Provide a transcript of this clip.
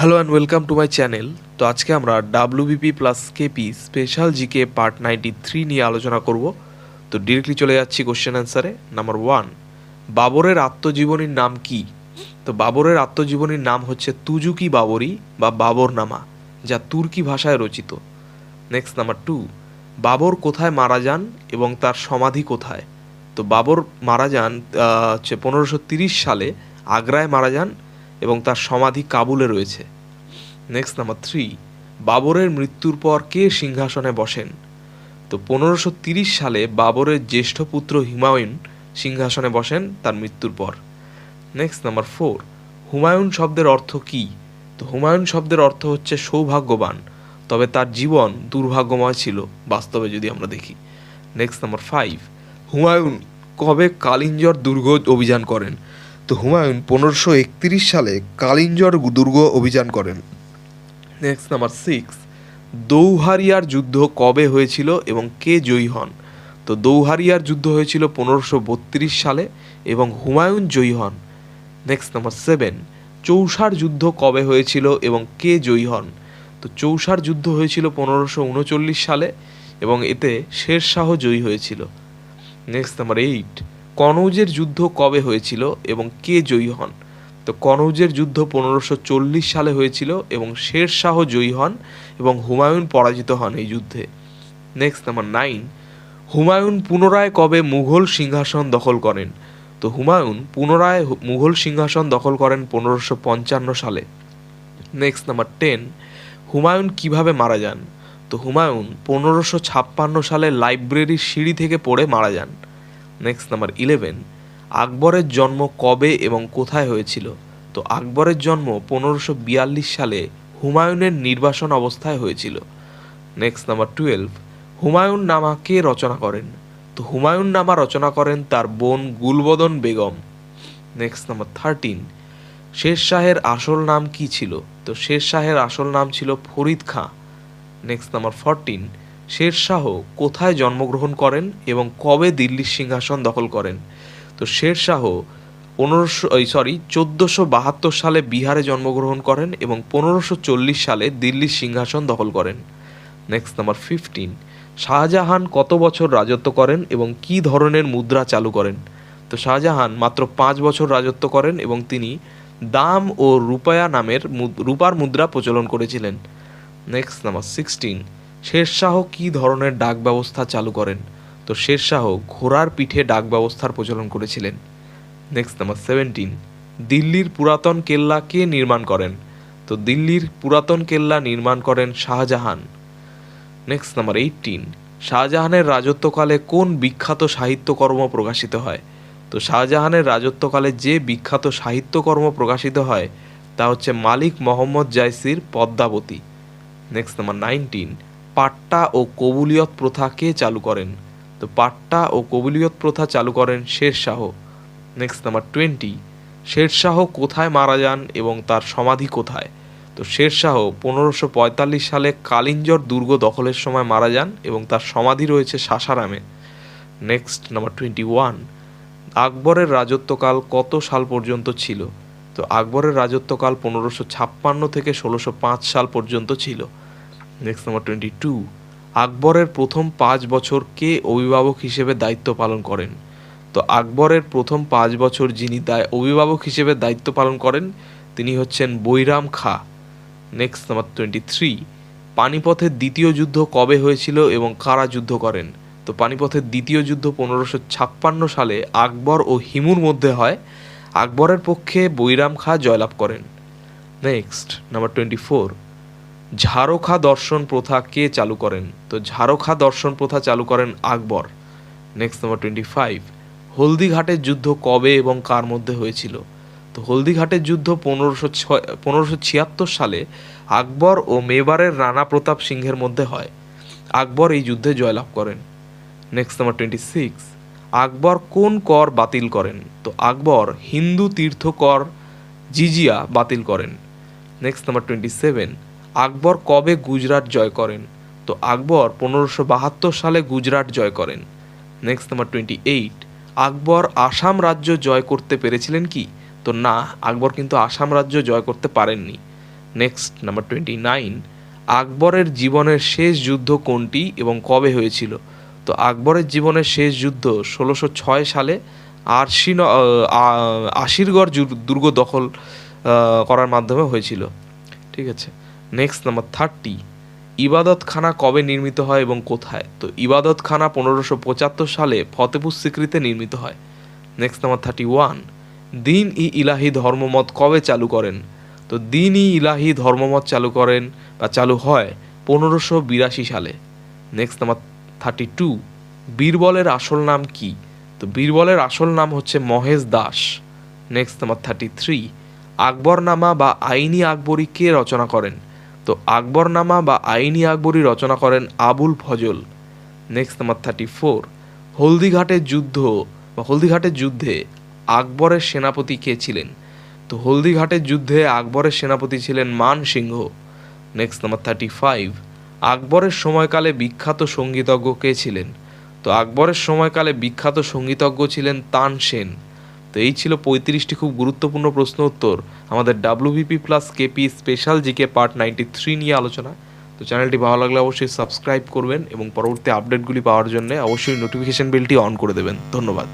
Hello and welcome to my channel তো আজকে আমরা WBP plus KP special GK part ninety three নিয়ে আলোচনা করব। তো ডিরেক্টলি চলে যাচ্ছি কোশ্চেন অ্যান্সারে নাম্বার ওয়ান বাবরের আত্মজীবনীর নাম কি? তো বাবরের আত্মজীবনীর নাম হচ্ছে তুজুকি বাবরি বা বাবরনামা, যা তুর্কি ভাষায় রচিত। নেক্সট নাম্বার টু বাবর কোথায় মারা যান এবং তার সমাধি কোথায়? তো বাবর মারা যান হচ্ছে পনেরোশো তিরিশ সালে আগ্রায় মারা যান এবং তার সমাধি কাবুলে রয়েছে। নেক্সট নাম্বার থ্রি বাবরের মৃত্যুর পর কে সিংহাসনে বসেন? তো পনেরোশো সালে বাবরের জ্যেষ্ঠ পুত্র হুমায়ুন সিংহাসনে বসেন তার মৃত্যুর পর। নেক্সট নাম্বার ফোর হুমায়ুন শব্দের অর্থ কি? তো হুমায়ুন শব্দের অর্থ হচ্ছে সৌভাগ্যবান, তবে তার জীবন দুর্ভাগ্যময় ছিল, বাস্তবে যদি আমরা দেখি। নেক্সট নাম্বার ফাইভ হুমায়ুন কবে কালিঞ্জর দুর্গ অভিযান করেন? তো হুমায়ুন পনেরোশো একত্রিশ সালে কালিঞ্জর দুর্গ অভিযান করেন। নেক্সট নাম্বার সিক্স দৌহারিয়ার যুদ্ধ কবে হয়েছিল এবং কে জয়ী হন? তো দৌহারিয়ার যুদ্ধ হয়েছিল পনেরোশো বত্রিশ সালে এবং হুমায়ুন জয়ী হন। নেক্সট নাম্বার সেভেন চৌষার যুদ্ধ কবে হয়েছিল এবং কে জয়ী হন? তো চৌষার যুদ্ধ হয়েছিল পনেরোশো উনচল্লিশ সালে এবং এতে শেরশাহ জয়ী হয়েছিল। নেক্সট নাম্বার এইট কনৌজের যুদ্ধ কবে হয়েছিল এবং কে জয়ী হন? তো কনৌজের যুদ্ধ পনেরোশো চল্লিশ সালে হয়েছিল এবং শের শাহ জয়ী হন এবং হুমায়ুন পরাজিত হন এই যুদ্ধে। নেক্সট নাম্বার নাইন হুমায়ুন পুনরায় কবে মুঘল সিংহাসন দখল করেন? তো হুমায়ুন পুনরায় মুঘল সিংহাসন দখল করেন পনেরোশো পঞ্চান্ন সালে। নেক্সট নাম্বার টেন হুমায়ুন কীভাবে মারা যান? তো হুমায়ুন পনেরোশো ছাপ্পান্ন সালে লাইব্রেরির সিঁড়ি থেকে পড়ে মারা যান। নেক্সট নাম্বার ইলেভেন আকবরের জন্ম কবে এবং কোথায় হয়েছিল? তো আকবরের জন্ম পনেরোশো বিয়াল্লিশ সালে হুমায়ুনের নির্বাসন অবস্থায় হয়েছিল। নেক্সট নাম্বার টুয়েলভ হুমায়ুন নামা কে রচনা করেন? তো হুমায়ুন নামা রচনা করেন তার বোন Gulbadan Begum. Next number thirteen Sher শাহের আসল নাম কি ছিল? তো শের শাহের আসল নাম ছিল Farid Khan. Next number fourteen Sher Shah কোথায় জন্মগ্রহণ করেন এবং কবে দিল্লির সিংহাসন দখল করেন? তো শের শাহ পনেরোশো সরি চোদ্দোশো বাহাত্তর সালে বিহারে জন্মগ্রহণ করেন এবং পনেরোশো চল্লিশ সালে দিল্লির সিংহাসন দখল করেন। নেক্সট নাম্বার ফিফটিন শাহজাহান কত বছর রাজত্ব করেন এবং কী ধরনের মুদ্রা চালু করেন? তো শাহজাহান মাত্র পাঁচ বছর রাজত্ব করেন এবং তিনি দাম ও রূপায়া নামের রূপার মুদ্রা প্রচলন করেছিলেন। নেক্সট নাম্বার সিক্সটিন শেরশাহ কী ধরনের ডাক ব্যবস্থা চালু করেন? তো শেরশাহ ঘোড়ার পিঠে ডাক ব্যবস্থার প্রচলন করেছিলেন। নেক্সট নাম্বার সেভেন্টিন দিল্লির পুরাতন কেল্লা কে নির্মাণ করেন? তো দিল্লির পুরাতন কেল্লা নির্মাণ করেন শাহজাহান। নেক্সট নাম্বার এইটিন শাহজাহানের রাজত্বকালে কোন বিখ্যাত সাহিত্যকর্ম প্রকাশিত হয়? তো শাহজাহানের রাজত্বকালে যে বিখ্যাত সাহিত্যকর্ম প্রকাশিত হয়, তা হচ্ছে মালিক মোহাম্মদ জাইসির পদ্মাবতী। নেক্সট নাম্বার নাইনটিন পাট্টা ও কবুলিয়ত প্রথা কে চালু করেন? তো পাট্টা ও কবুলিয়ত প্রথা চালু করেন Sher Shah. Next number twenty Sher Shah কোথায় মারা যান এবং তার সমাধি কোথায়? তো শেরশাহ পনেরোশো পঁয়তাল্লিশ সালে কালিঞ্জর দুর্গ দখলের সময় মারা যান এবং তার সমাধি রয়েছে সাসারামে। নেক্সট নাম্বার টোয়েন্টি ওয়ান আকবরের রাজত্বকাল কত সাল পর্যন্ত ছিল? তো আকবরের রাজত্বকাল পনেরোশো ছাপ্পান্ন থেকে ষোলোশো পাঁচ সাল পর্যন্ত ছিল। নেক্সট নাম্বার টোয়েন্টি টু আকবরের প্রথম পাঁচ বছর কে অভিভাবক হিসেবে দায়িত্ব পালন করেন? তো আকবরের প্রথম পাঁচ বছর যিনি অভিভাবক হিসেবে দায়িত্ব পালন করেন, তিনি হচ্ছেন Bairam Khan. Next number twenty three পানিপথের দ্বিতীয় যুদ্ধ কবে হয়েছিল এবং কারা যুদ্ধ করেন? তো পানিপথের দ্বিতীয় যুদ্ধ পনেরোশো ছাপ্পান্ন সালে আকবর ও হিমুর মধ্যে হয়। আকবরের পক্ষে বৈরাম খা জয়লাভ করেন। নেক্সট নাম্বার টোয়েন্টি ফোর ঝাড়খা দর্শন প্রথা কে চালু করেন? তো ঝাড়খা দর্শন প্রথা চালু করেন Akbar. Next number twenty five হলদিঘাটের যুদ্ধ কবে এবং কার মধ্যে হয়েছিল? তো হলদিঘাটের যুদ্ধ পনেরোশো ছয়, পনেরোশো ছিয়াত্তর সালে আকবর ও মেবারের রানা প্রতাপ সিংহের মধ্যে হয়। আকবর এই যুদ্ধে জয়লাভ করেন। Next number twenty six Akbar কোন কর বাতিল করেন? তো আকবর হিন্দু তীর্থ কর জিজিয়া বাতিল করেন। Next number twenty seven Akbar কবে গুজরাট জয় করেন? তো আকবর পনেরোশো বাহাত্তর সালে গুজরাট জয় করেন। Next number twenty eight Akbar Assam রাজ্য জয় করতে পেরেছিলেন কি? তো না, আকবর কিন্তু আসাম রাজ্য জয় করতে পারেননি। নেক্সট নাম্বার টোয়েন্টি নাইন আকবরের জীবনের শেষ যুদ্ধ কোনটি এবং কবে হয়েছিল? তো আকবরের জীবনের শেষ যুদ্ধ ষোলোশো ছয় সালে আরশি আশিরগড় দুর্গ দখল করার মাধ্যমে হয়েছিল। ঠিক আছে? নেক্সট নাম্বার থার্টি ইবাদতখানা কবে নির্মিত হয় এবং কোথায়? তো ইবাদতখানা পনেরোশো পঁচাত্তর সালে ফতেপুর সিক্রিতে নির্মিত হয়। নেক্সট নাম্বার থার্টি ওয়ান দিন ই ইলাহি ধর্মমত কবে চালু করেন? তো দিন ই ইলাহি ধর্মমত চালু করেন বা চালু হয় পনেরোশো বিরাশি সালে। নেক্সট নাম্বার থার্টি টু বীরবলের আসল নাম কি? তো বীরবলের আসল নাম হচ্ছে Mahesh Das. Next number thirty three Akbarnama বা আইনি আকবরী কে রচনা করেন? তো আকবরনামা বা আইনি আকবরী রচনা করেন Abul Fazl. Next number thirty four হলদিঘাটের যুদ্ধ বা হলদিঘাটের যুদ্ধে আকবরের সেনাপতি কে ছিলেন? তো হলদিঘাটের যুদ্ধে আকবরের সেনাপতি ছিলেন Man Singh. Next number thirty five আকবরের সময়কালে বিখ্যাত সঙ্গীতজ্ঞ কে ছিলেন? তো আকবরের সময়কালে বিখ্যাত সঙ্গীতজ্ঞ ছিলেন তান সেন তো এই ছিল পঁয়ত্রিশটি খুব গুরুত্বপূর্ণ প্রশ্ন উত্তর। আমাদের WBP plus KP special GK part ninety three নিয়ে আলোচনা। তো চ্যানেলটি ভালো লাগলে অবশ্যই সাবস্ক্রাইব করবেন এবং পরবর্তী আপডেটগুলি পাওয়ার জন্য অবশ্যই নোটিফিকেশন বেলটি অন করে দেবেন। ধন্যবাদ।